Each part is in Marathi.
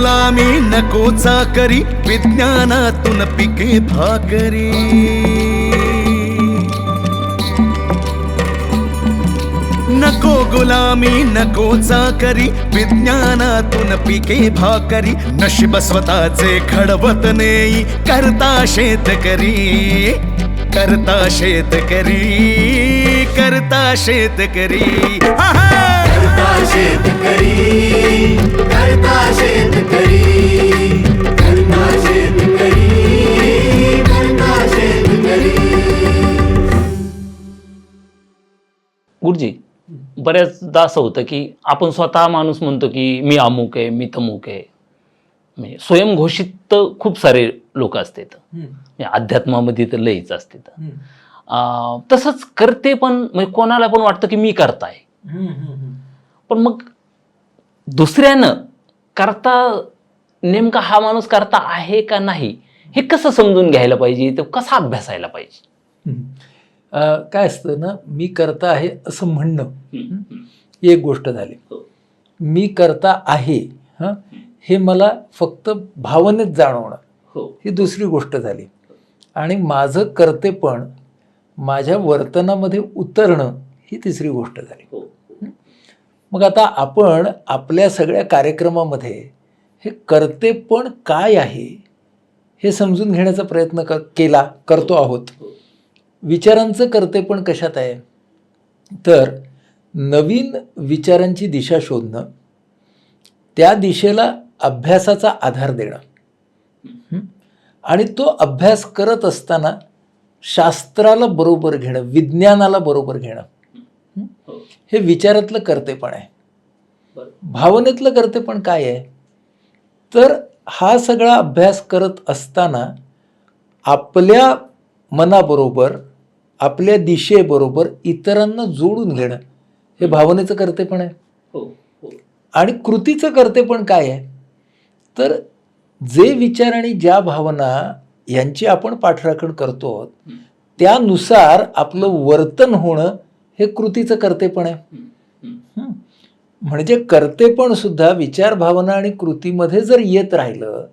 गुलामी नको चाकरी विज्ञानातून पिके भाकरी. नको गुलामी नको चाकरी विज्ञानातून पिके भाकरी. नशीब स्वतःचे घडवत नेई करता शेतकरी. करता शेतकरी करता शेतकरी. हा, हा. करता शेतकरी करता शेतकरी करता शेतकरी करता शेतकरी गुरुजी बऱ्याचदा असं होतं की आपण स्वतः माणूस म्हणतो की मी अमुक आहे मी तमुक आहे. म्हणजे स्वयंघोषित तर खूप सारे लोक असतात. म्हणजे अध्यात्मामध्ये तर लईच असतात. अं, तसंच करते पण म्हणजे कोणाला पण वाटतं की मी करताय. पण मग दुसऱ्यानं करता नेमका हा माणूस करता आहे का नाही हे कसं समजून घ्यायला पाहिजे? तो कसा अभ्यासायला पाहिजे? काय असतं ना मी करता आहे असं म्हणणं. एक गोष्ट झाली. हो. मी करता आहे हां हे मला फक्त भावनेत जाणवणं हो. ही दुसरी गोष्ट झाली. आणि माझं कर्तेपण माझ्या वर्तनामध्ये उतरणं ही तिसरी गोष्ट झाली. हो. मग आता आपण आपल्या सगळ्या कार्यक्रमामध्ये हे करते पण काय आहे हे समजून घेण्याचा प्रयत्न कर केला करतो आहोत. विचारांचं करते पण कशात आहे? तर नवीन विचारांची दिशा शोधणं त्या दिशेला अभ्यासाचा आधार देणं. आणि तो अभ्यास करत असताना शास्त्राला बरोबर घेणं विज्ञानाला बरोबर घेणं. हं? विचारातलं कर्तेपण आहे. भावनेतलं कर्तेपण काय आहे? तर हा सगळा अभ्यास करत असताना आपल्या मनाबरोबर आपल्या दिशेबरोबर इतरांना जोडून घेणं हे भावनेचं कर्तेपण आहे. हो हो. आणि कृतीचं कर्तेपण काय आहे? तर जे विचार आणि ज्या भावना यांची आपण पाठराखण करतो त्यानुसार आपलं वर्तन होणं हे कृतीचं कर्तेपण आहे. म्हणजे कर्तेपण सुद्धा विचार भावना आणि कृतीमध्ये जर येत राहिलं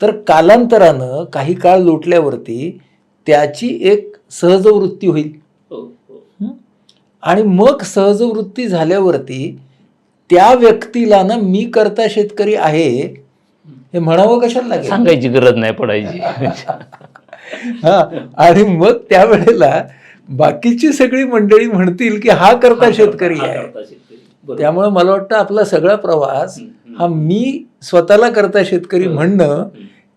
तर कालांतरानं काही काळ लोटल्यावरती त्याची एक सहजवृत्ती होईल. हो हं? आणि मग सहजवृत्ती झाल्यावरती त्या व्यक्तीला ना मी करता शेतकरी आहे हे म्हणावं कशाला लागेल? सांगायची गरज नाही पडायची. हा. आणि मग त्यावेळेला बाकीची सगळी मंडळी म्हणतील की हा करता शेतकरी आहे. त्यामुळे मला वाटतं आपला सगळा प्रवास हा मी स्वतःला करता शेतकरी म्हणणं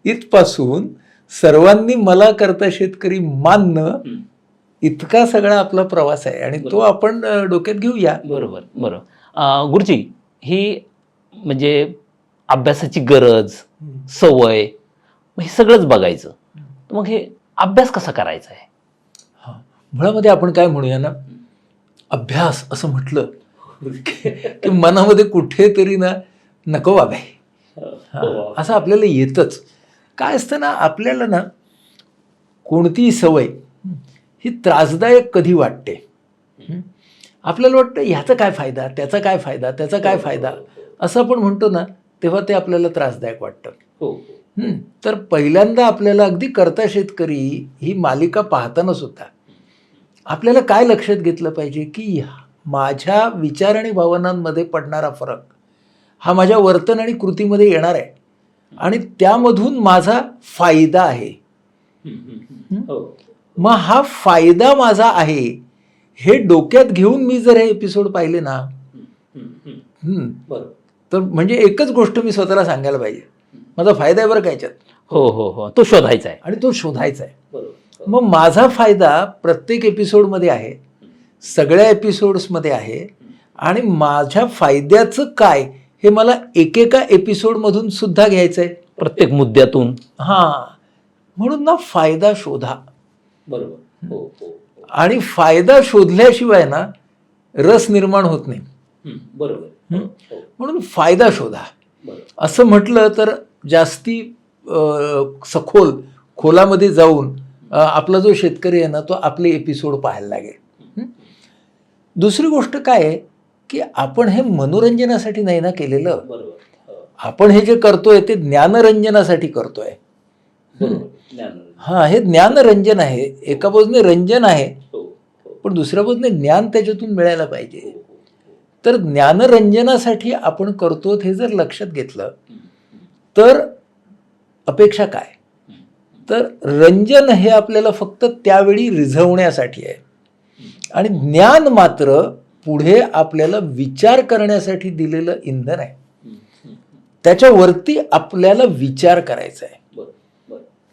इथपासून सर्वांनी मला करता शेतकरी मानणं इतका सगळा आपला प्रवास आहे. आणि तो आपण डोक्यात घेऊया. बरोबर बरोबर. गुरुजी ही म्हणजे अभ्यासाची गरज सवय हे सगळंच बघायचं. मग हे अभ्यास कसा करायचा आहे. मुळामध्ये आपण काय म्हणूया ना? अभ्यास असं म्हटलं की मनामध्ये कुठेतरी ना नको बाबा. हा, असं आपल्याला येतच. काय असतं ना आपल्याला ना कोणतीही सवय ही त्रासदायक कधी वाटते? हं? आपल्याला वाटतं ह्याचा काय फायदा? त्याचा काय फायदा? त्याचा काय फायदा? असं आपण म्हणतो ना तेव्हा ते आपल्याला त्रासदायक वाटतं. हो. हं, तर पहिल्यांदा आपल्याला अगदी करता शेतकरी ही मालिका पाहताना सुद्धा आपल्याला काय लक्षात घेतलं पाहिजे की माझ्या विचार आणि भावनांमध्ये पडणारा फरक हा माझ्या वर्तन आणि कृतीमध्ये येणार आहे. आणि त्यामधून माझा फायदा आहे. मग हा फायदा माझा आहे हे डोक्यात घेऊन मी जर हे एपिसोड पाहिले ना हं, तर म्हणजे एकच गोष्ट मी स्वतःला सांगायला पाहिजे. माझा फायदा आहे बरं का याच्यात? हो हो हो. तो शोधायचा आहे. आणि तो शोधायचा आहे. मग माझा फायदा प्रत्येक एपिसोडमध्ये आहे सगळ्या एपिसोड्समध्ये आहे आणि माझ्या फायद्याचं काय हे मला एकेका एपिसोडमधून सुद्धा घ्यायचं आहे प्रत्येक मुद्द्यातून. हां. म्हणून ना फायदा शोधा. बरोबर. हो हो आणि फायदा शोधल्याशिवाय ना रस निर्माण होत नाही. बरोबर. हं? म्हणून फायदा शोधा. असं म्हटलं तर जास्ती सखोल खोलामध्ये जाऊन आपला जो शेतकरी आहे ना तो आपले एपिसोड पाहायला लागेल. हं? दुसरी गोष्ट काय आहे की आपण हे मनोरंजनासाठी नाही ना केलेलं? आपण हे जे करतोय ते ज्ञानरंजनासाठी करतोय. हा हे ज्ञानरंजन आहे. एका बाजूने रंजन आहे पण दुसऱ्या बाजूने ज्ञान त्याच्यातून मिळायला पाहिजे. तर ज्ञानरंजनासाठी आपण करतो हे जर लक्षात घेतलं तर अपेक्षा काय? तर रंजन हे आपल्याला फक्त त्यावेळी रिझवण्यासाठी आहे. आणि ज्ञान मात्र पुढे आपल्याला विचार करण्यासाठी दिलेलं इंधन आहे. त्याच्यावरती आपल्याला विचार करायचा आहे.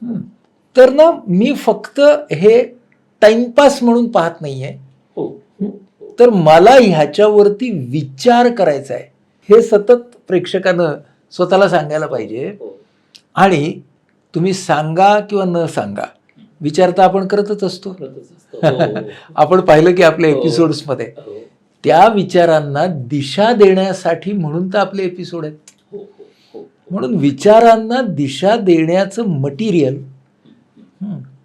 हं. तर ना मी फक्त हे टाइमपास म्हणून पाहत नाहीये. तर मला ह्याच्यावरती विचार करायचा आहे. हे सतत प्रेक्षकानं स्वतःला सांगायला पाहिजे. आणि तुम्ही सांगा किंवा न सांगा विचार तर आपण करतच असतो. आपण पाहिलं की आपल्या एपिसोड्समध्ये. त्या विचारांना दिशा देण्यासाठी म्हणून तर आपले एपिसोड आहेत. म्हणून विचारांना दिशा देण्याचं मटेरियल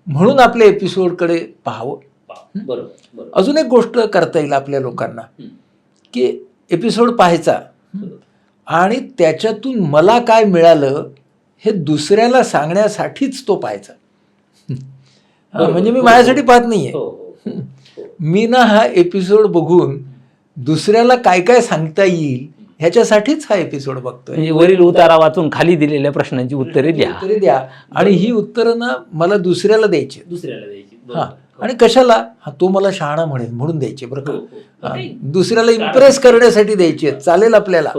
म्हणून आपल्या एपिसोडकडे पाहावं. अजून एक गोष्ट करता येईल आपल्या लोकांना की एपिसोड पाहायचा आणि त्याच्यातून मला काय मिळालं हे दुसऱ्याला सांगण्यासाठीच तो पाहायचा. हा, म्हणजे मी माझ्यासाठी पाहत नाहीये. मी ना हा एपिसोड बघून दुसऱ्याला काय काय सांगता येईल ह्याच्यासाठीच हा एपिसोड बघतोय. म्हणजे वरील उतारा वाचून खाली दिलेल्या प्रश्नांची उत्तरे द्या. उत्तरे द्या. आणि ही उत्तरं ना मला दुसऱ्याला द्यायची दुसऱ्याला द्यायची हा. आणि कशाला? हा तो मला शहाणा म्हणेल म्हणून द्यायचे बरं का? हा, दुसऱ्याला इम्प्रेस करण्यासाठी द्यायचे चालेल आपल्याला.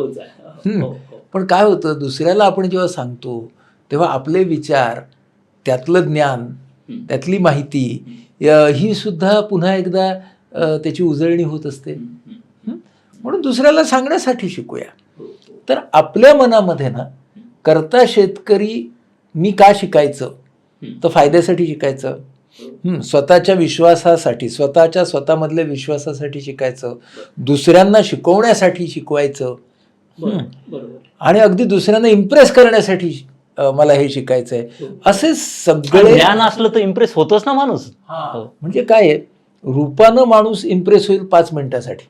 पण काय होतं दुसऱ्याला आपण जेव्हा सांगतो तेव्हा आपले विचार त्यातलं ज्ञान त्यातली माहिती ही सुद्धा पुन्हा एकदा त्याची उजळणी होत असते. हं? म्हणून दुसऱ्याला सांगण्यासाठी शिकूया. तर आपल्या मनामध्ये ना करता शेतकरी मी का शिकायचं? तर फायद्यासाठी शिकायचं. हं, स्वतःच्या विश्वासासाठी स्वतःच्या स्वतःमधल्या विश्वासासाठी शिकायचं. दुसऱ्यांना शिकवण्यासाठी शिकवायचं. हं. आणि अगदी दुसऱ्यांना इम्प्रेस करण्यासाठी मला हे शिकायचं आहे असे सगळे ज्ञान असलं तर इम्प्रेस होतोच ना माणूस. हो. म्हणजे काय आहे? रूपानं माणूस इम्प्रेस होईल पाच मिनिटासाठी.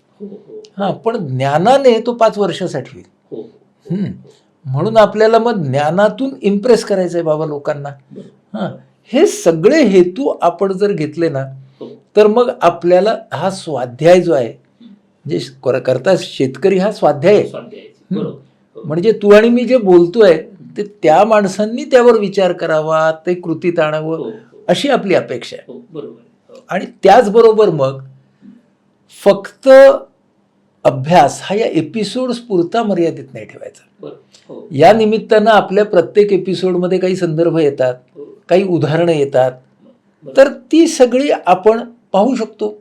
हा पण ज्ञानाने तो पाच वर्षासाठी होईल. म्हणून आपल्याला मग ज्ञानातून इम्प्रेस करायचं आहे बाबा लोकांना. हा. हे सगळे हेतू आपण जर घेतले ना तर मग आपल्याला हा स्वाध्याय जो आहे म्हणजे कर- करता शेतकरी हा स्वाध्याय आहे. म्हणजे तू आणि मी जे बोलतोय ते त्या माणसांनी त्यावर विचार करावा ते कृतीत आणावं अशी आपली अपेक्षा आहे. आणि त्याचबरोबर मग फक्त अभ्यास हा या एपिसोड्स पुरता मर्यादित नाही ठेवायचा. या निमित्तानं आपल्या प्रत्येक एपिसोडमध्ये काही संदर्भ येतात काही उदाहरणं येतात. तर ती सगळी आपण पाहू शकतो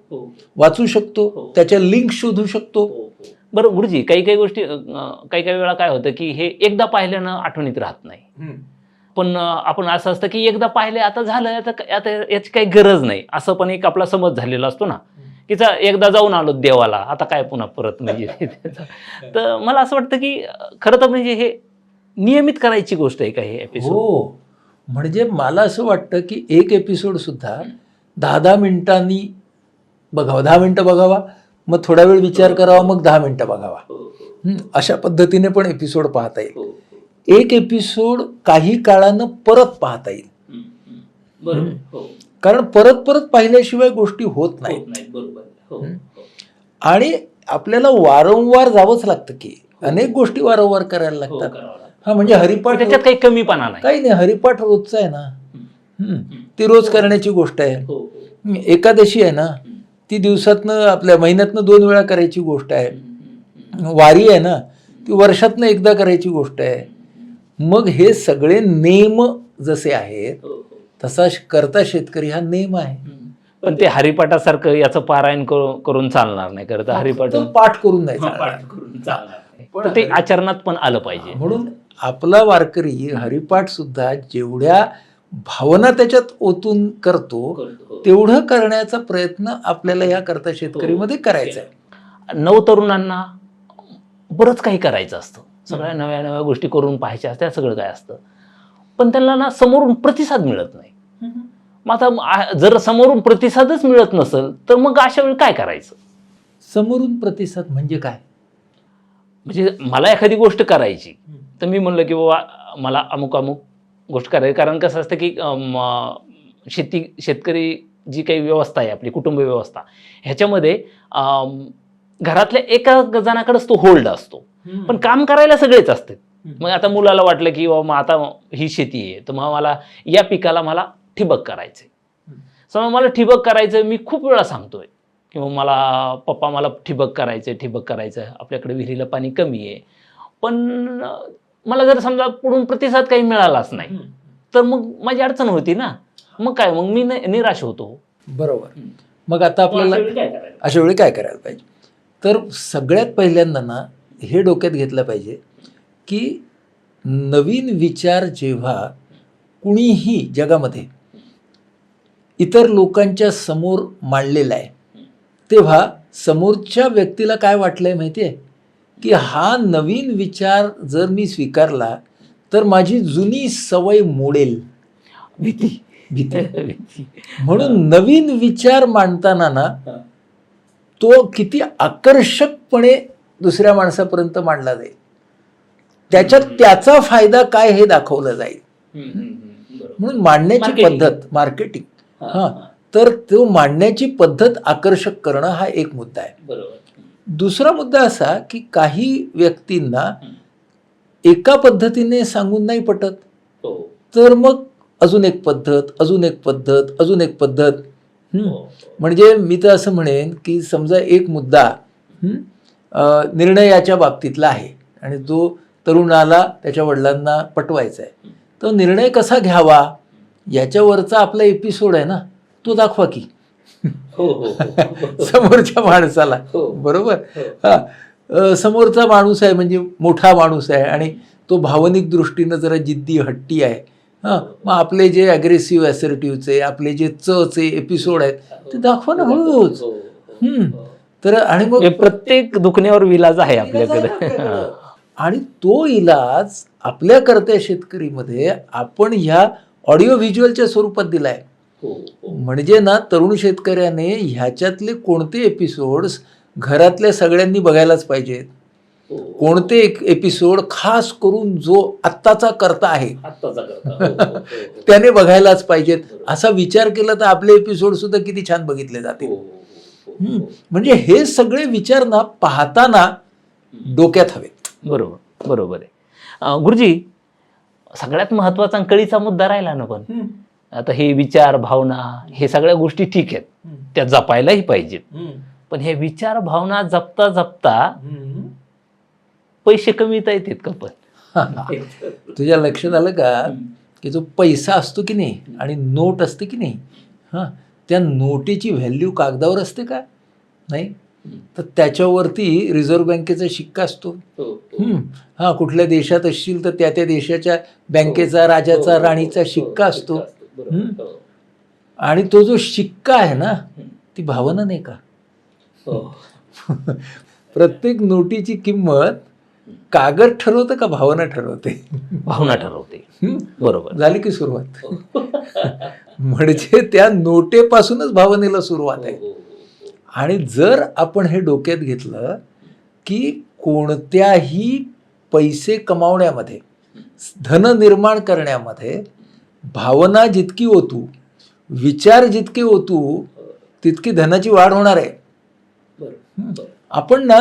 वाचू शकतो त्याच्या लिंक शोधू शकतो. बरं गुरुजी काही काही गोष्टी काही काही वेळा काय होतं की हे एकदा पाहिल्यानं आठवणीत राहत नाही. पण आपण असं असतं की एकदा पाहिले आता झालं आता आता याची काही गरज नाही. असं पण एक आपला समज झालेला असतो ना की चा एकदा जाऊन आलो देवाला आता काय पुन्हा परत म्हणजे. तर मला असं वाटतं की खरं तर म्हणजे हे नियमित करायची गोष्ट आहे का हे एपिसोड हो. म्हणजे मला असं वाटतं की एक एपिसोड सुद्धा दहा दहा मिनिटांनी बघावा. दहा मिनिटं बघावा. मग थोडा वेळ विचार करावा मग दहा मिनिटं बघावा. हं, अशा पद्धतीने पण एपिसोड पाहता येईल. एक एपिसोड काही काळानं परत पाहता येईल. कारण परत परत पाहिल्याशिवाय गोष्टी होत नाहीत आणि आपल्याला वारंवार जावंच लागतं की अनेक गोष्टी वारंवार करायला लागतात. हा म्हणजे हरिपाठ त्याच्यात काही कमीपणा नाही. काही नाही हरिपाठ रोजचा आहे ना. हं. ती रोज करण्याची गोष्ट आहे. हं, एकादशी आहे ना. ती दिवसातनं आपल्या महिन्यातनं दोन वेळा करायची गोष्ट आहे. वारी आहे ना ती वर्षातनं एकदा करायची गोष्ट आहे. मग हे सगळे नेम जसे आहेत तसा श- करता शेतकरी हा नेम आहे. पण ते हरिपाठासारखं याचं पारायण करू- करून चालणार नाही करता हरिपाठ तो पाठ करून नाही चालणार. तर ते आचरणात पण आलं पाहिजे. म्हणून आपला वारकरी हरिपाठ सुद्धा जेवढ्या भावना त्याच्यात ओतून करतो तेवढं करण्याचा प्रयत्न आपल्याला या करता शेतकरीमध्ये करायचा आहे. नवतरुणांना बरंच काही करायचं असतं. सगळ्या नव्या नव्या गोष्टी करून पाहायच्या असत्या सगळं काय असतं. पण त्यांना ना समोरून प्रतिसाद मिळत नाही. मग आता जर समोरून प्रतिसादच मिळत नसेल तर मग अशा वेळी काय करायचं? समोरून प्रतिसाद म्हणजे काय? म्हणजे मला एखादी गोष्ट करायची तर मी म्हणलं की बाबा मला अमुक अमुक गोष्ट करायची. कारण कसं असतं की शेती शेतकरी जी काही व्यवस्था आहे आपली कुटुंब व्यवस्था ह्याच्यामध्ये घरातल्या एका जणाकडेच तो होल्ड असतो. पण काम करायला सगळेच असतात. मग आता मुलाला वाटलं की बाबा आता ही शेती आहे. तर मग मला या पिकाला मला ठिबक करायचंय. समजा मला ठिबक करायचं मी खूप वेळा सांगतोय. की मग मला पप्पा मला ठिबक करायचं ठिबक करायचं आपल्याकडे विहिरीला पाणी कमी आहे. पण मला जर समजा पुढून प्रतिसाद काही मिळालाच नाही तर मग माझी अडचण होती ना. मग काय मग मी निराश होतो. बरोबर. मग आता आपल्याला अशा वेळी काय करायला पाहिजे? तर सगळ्यात पहिल्यांदा ना हे डोक्यात घेतलं पाहिजे की नवीन विचार जेव्हा कुणीही जगामध्ये इतर लोकांच्या समोर मांडलेला आहे तेव्हा समोरच्या व्यक्तीला काय वाटलं आहे माहिती आहे की हा नवीन विचार जर मी स्वीकारला तर माझी जुनी सवय मोडेल. भीती. भीती. म्हणून नवीन विचार मांडताना ना तो किती आकर्षकपणे दुसऱ्या माणसापर्यंत मांडला जाईल. त्याच्यात त्याचा फायदा काय हे दाखवलं जाईल. म्हणून मांडण्याची. पद्धत मार्केटिंग हा. तर तो मांडण्याची पद्धत आकर्षक करणं हा एक मुद्दा आहे. बरोबर. दुसरा मुद्दा असा की काही व्यक्तींना एका पद्धतीने सांगून नाही पटत. हो. तर मग अजून एक पद्धत अजून एक पद्धत अजून एक पद्धत. हो. म्हणजे मी तर असं म्हणेन की समजा एक मुद्दा निर्णयाच्या बाबतीतला आहे आणि तो तरुणाला त्याच्या वडिलांना पटवायचा आहे. तो निर्णय कसा घ्यावा? याच्यावरचा आपला एपिसोड आहे ना. तो दाखवा की. समोरच्या माणसाला. हो. बरोबर? हा. अ, समोरचा माणूस आहे म्हणजे मोठा माणूस आहे आणि तो भावनिक दृष्टीनं जरा जिद्दी हट्टी आहे. हां. मग आपले जे अग्रेसिव्ह असर्टिव्हचे आपले जे चचे एपिसोड आहेत ते दाखवा ना. हळूच. हम्म. तर आणि मग हे प्रत्येक दुखण्यावर विलाज आहे आपल्याकडे. हा. आणि तो इलाज आपल्या करत्या शेतकरीमध्ये आपण ह्या ऑडिओ व्हिज्युअलच्या स्वरूपात दिलाय. म्हणजे ना तरुण शेतकऱ्याने ह्याच्यातले कोणते एपिसोड्स घरातल्या सगळ्यांनी बघायलाच पाहिजेत? कोणते एक एपिसोड खास करून जो आत्ताचा करता आहे? त्याने बघायलाच पाहिजेत. असा विचार केला तर आपले एपिसोड सुद्धा किती छान बघितले जातील. म्हणजे हे सगळे विचार ना पाहताना डोक्यात हवेत. बरोबर बरोबर आहे. गुरुजी सगळ्यात महत्त्वाचा कळीचा मुद्दा राहिला ना पण? आता हे विचार भावना हे सगळ्या गोष्टी ठीक आहेत. त्या जपायलाही पाहिजेत. पण हे विचार भावना जपता जपता पैसे कमीता येतात का पण. तुझ्या लक्षात आलं का? की जो पैसा असतो की नाही आणि नोट असते की नाही हां त्या नोटेची व्हॅल्यू कागदावर असते का? नाही? तर त्याच्यावरती रिझर्व्ह बँकेचा शिक्का असतो. हम्म. हा कुठल्या देशात असशील तर त्या त्या देशाच्या बँकेचा राजाचा राणीचा शिक्का असतो. हम्म. आणि तो जो शिक्का आहे ना ती भावना नाही का? प्रत्येक नोटीची किंमत कागद ठरवतं का भावना ठरवते? भावना ठरवते. बरोबर. झाली की सुरुवात. म्हणजे त्या नोटेपासूनच भावनेला सुरुवात आहे. आणि जर आपण हे डोक्यात घेतलं की कोणत्याही पैसे कमावण्यामध्ये धन निर्माण करण्यामध्ये भावना जितकी ओतू विचार जितके ओतू तितकी धनाची वाढ होणार आहे. हं. आपण ना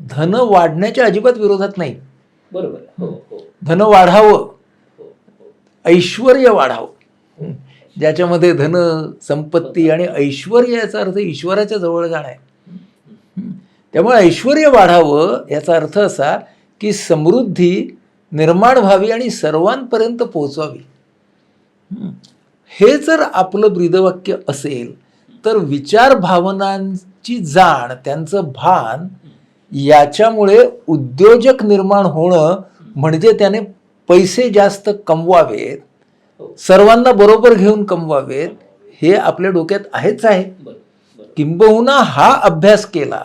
धन वाढण्याच्या अजिबात विरोधात नाही. बरोबर. धन वाढावं. ऐश्वर वाढावं. ज्याच्यामध्ये धन संपत्ती आणि ऐश्वर याचा अर्थ ईश्वराच्या जवळ जाणं आहे. हं. त्यामुळे ऐश्वर वाढावं याचा अर्थ असा की समृद्धी निर्माण व्हावी आणि सर्वांपर्यंत पोहोचवावी. हं. जर आपलं ब्रीदवाक्य असेल तर विचार भावनांची जाण त्यांचं भान याच्यामुळे उद्योजक निर्माण होणं म्हणजे त्याने पैसे जास्त कमवावेत सर्वांना बरोबर घेऊन कमवावेत हे आपल्या डोक्यात आहेच आहे. किंबहुना हा अभ्यास केला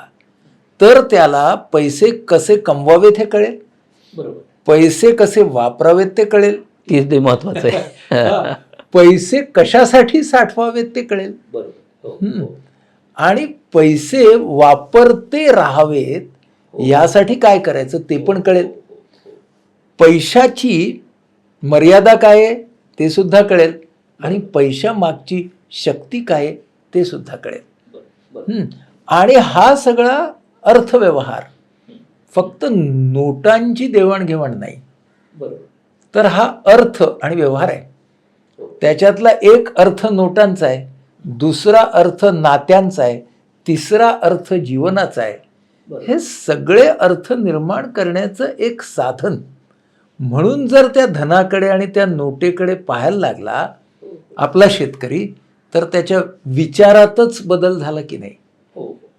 तर त्याला पैसे कसे कमवावेत हे कळेल? पैसे कसे वापरावेत ते कळेल? ते ते महत्वाचं आहे. पैसे कशासाठी साठवावेत ते कळेल. हम्म. आणि पैसे वापरते राहावेत यासाठी काय करायचं ते पण कळेल. पैशाची मर्यादा काय आहे ते सुद्धा कळेल. आणि पैशामागची शक्ती काय आहे ते सुद्धा कळेल. हं. आणि हा सगळा अर्थव्यवहार फक्त नोटांची देवाणघेवाण नाही. तर हा अर्थ आणि व्यवहार आहे. त्याच्यातला एक अर्थ नोटांचा आहे दुसरा अर्थ नात्यांचा आहे तिसरा अर्थ जीवनाचा आहे. हे सगळे अर्थ निर्माण करण्याचं एक साधन. म्हणून जर त्या धनाकडे आणि त्या नोटेकडे पाहायला लागला आपला शेतकरी तर त्याच्या विचारातच बदल झाला की नाही?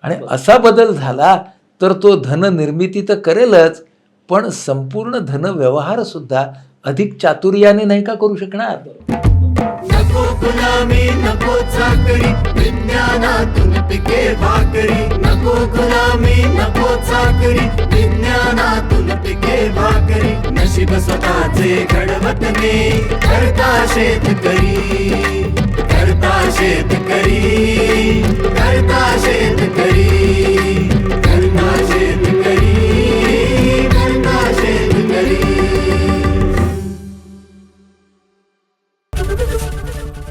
आणि असा बदल झाला तर तो धन निर्मिती तर करेलच पण संपूर्ण धन व्यवहार सुद्धा अधिक चातुर्याने नाही का करू शकणार? गुलामी नको चाकरी विज्ञानातून पिके भाकरी. नको गुलामी नको चाकरी विज्ञानातून पिके भाकरी. नशीब स्वतःचे घडवतने करता शेतकरी करता शेतकरी करता शेतकरी करता शेतकरी करता शेतकरी